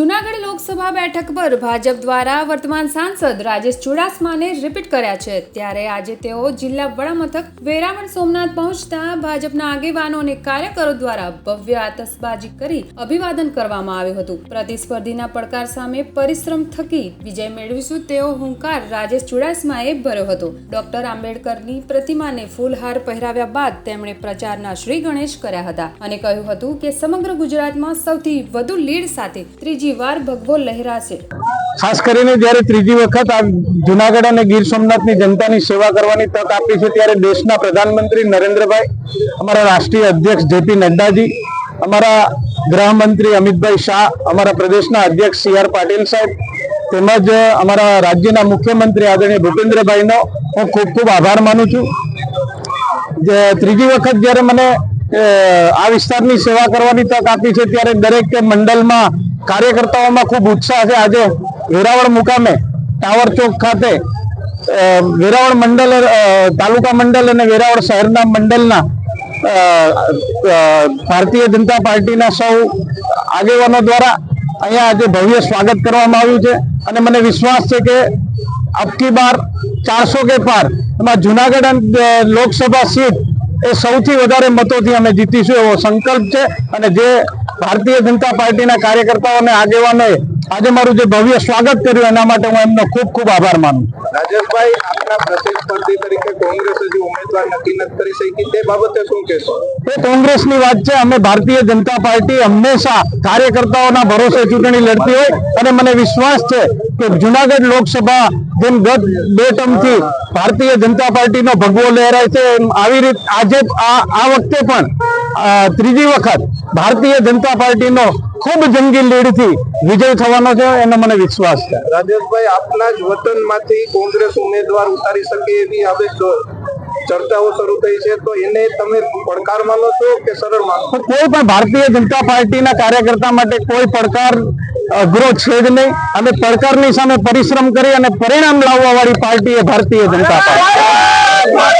જૂનાગઢ લોકસભા બેઠક પર ભાજપ દ્વારા વર્તમાન સાંસદ રાજેશ ચુડાસમાને રિપીટ કર્યા છે. ત્યારે આજે તેઓ જિલ્લા વડામથક વેરાવળ સોમનાથ પહોંચતા ભાજપના આગેવાનો અને કાર્યકરો દ્વારા ભવ્ય આતશબાજી કરી અભિવાદન કરવામાં આવ્યું હતું. પ્રતિસ્પર્ધીના પડકાર સામે પરિશ્રમ થકી વિજય મેળવીશું તેવો હુંકાર રાજેશ ચુડાસમાએ ભર્યો હતો. ડોક્ટર આંબેડકરની પ્રતિમાને ફૂલહાર પહેરાવ્યા બાદ તેમણે પ્રચારના શ્રી ગણેશ કર્યા હતા અને કહ્યું હતું કે સમગ્ર ગુજરાતમાં સૌથી વધુ લીડ સાથે ત્રીજી વાર ભગવો લહેરાશે. ખાસ કરીને જ્યારે ત્રીજી વખત આ જુનાગઢ અને ગીર સોમનાથની જનતાની સેવા કરવાની તક આપી છે, ત્યારે દેશના પ્રધાનમંત્રી નરેન્દ્રભાઈ, અમારા રાષ્ટ્રીય અધ્યક્ષ જેપી નડ્ડાજી, અમારા ગૃહમંત્રી અમિતભાઈ શાહ, અમારા પ્રદેશના અધ્યક્ષ સી આર પાટીલ સાહેબ, તેમજ અમારા રાજ્યના મુખ્યમંત્રી આદરણીય ભૂપેન્દ્રભાઈનો હું ખૂબ ખૂબ આભાર માનું છું. જે ત્રીજી વખત જ્યારે મને આ વિસ્તારની સેવા કરવાની તક આપી છે, ત્યારે દરેક મંડળમાં કાર્યકર્તાઓમાં ખૂબ ઉત્સાહ છે. આજે વેરાવળ મુકામે ટાવર ચોક ખાતે વેરાવળ મંડળ તાલુકા મંડળ અને વેરાવળ શહેરના મંડળના ભારતીય જનતા પાર્ટીના સૌ આગેવાનો દ્વારા અહીંયા આજે ભવ્ય સ્વાગત કરવામાં આવ્યું છે. અને મને વિશ્વાસ છે કે અબકી બાર ચારસો કે પાર એમાં જુનાગઢ લોકસભા સીટ એ સૌથી વધારે મતોથી અમે જીતીશું એવો સંકલ્પ છે અને જે ભારતીય જનતા પાર્ટીના કાર્યકર્તાઓને આગેવાનોએ આજે મારું જે ભવ્ય સ્વાગત કર્યું એના માટે હું એમનો ખૂબ ખૂબ આભાર માનું રાજેશભાઈ આપના પ્રતિસ્પર્ધી તરીકે કોંગ્રેસ હજી ઉમેદવાર નક્કી નથી કરી શકી તે બાબતે શું કહેશો? એ કોંગ્રેસની વાત છે અમે ભારતીય જનતા પાર્ટી હંમેશા કાર્યકર્તાઓના ભરોસે ચૂંટણી લડતી હોય અને મને વિશ્વાસ છે કે જુનાગઢ લોકસભા જેમ ગત બે ટર્મથી ભારતીય જનતા પાર્ટીનો ભગવો લહેરાય છે એમ આવી રીત આજે આ આ વખતે પણ ત્રીજી વખત ભારતીય જનતા પાર્ટીનો ખૂબ જંગી લીડથી વિજય થવાનો છે એનો મને વિશ્વાસ છે. રાજેશભાઈ આપના જ વતનમાંથી કોંગ્રેસ ઉમેદવાર ઉતારી શકે એવી હવે જો ચર્ચાઓ શરૂ થઈ છે. તો એને તમે પડકાર માનો છો કે સરળ માનો છો? કોઈ પણ ભારતીય જનતા પાર્ટીના કાર્યકર્તા માટે કોઈ પડકાર અઘરો છે જ નહીં. અને પડકારની સામે પરિશ્રમ કરી અને પરિણામ લાવવા વાળી પાર્ટી એ ભારતીય જનતા પાર્ટી.